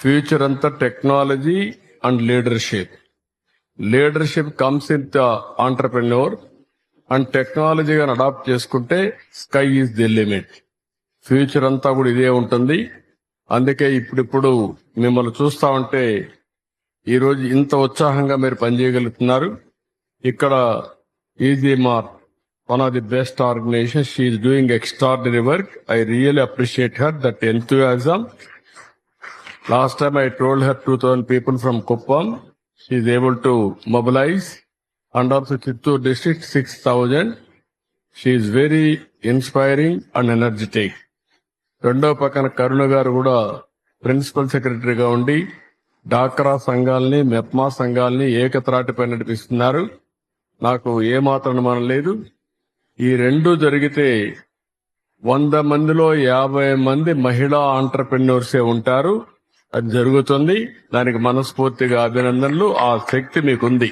Future అంతా technology and leadership. Leadership comes in the entrepreneur and టెక్నాలజీగా adapt చేసుకుంటే sky is the limit. Future అంతా కూడా ఇదే ఉంటుంది. అందుకే ఇప్పుడిప్పుడు మిమ్మల్ని చూస్తా ఉంటే ఈరోజు ఇంత ఉత్సాహంగా మీరు పనిచేయగలుగుతున్నారు. ఇక్కడ ఈజీ మార్ one of the best organisation she's doing extraordinary work I really appreciate her that enthusiasm Last time I told her 2000 people from Kuppam. She is able to mobilize. And also Chittur district 6000. She is very inspiring and energetic రెండో పక్కన కరుణ గారు కూడా principal సెక్రటరీగా ఉండి డాక్రా సంఘాలని మెప్మా సంఘాలని ఏకత్రాటిపై నడిపిస్తున్నారు నాకు ఏమాత్రం మనం లేదు ఈ రెండు జరిగితే వంద మందిలో యాభై మంది మహిళా ఆంటర్ప్రెన్యూర్సే ఉంటారు అది జరుగుతుంది. దానికి మనస్ఫూర్తిగా అభినందనలు. ఆ శక్తి మీకుంది.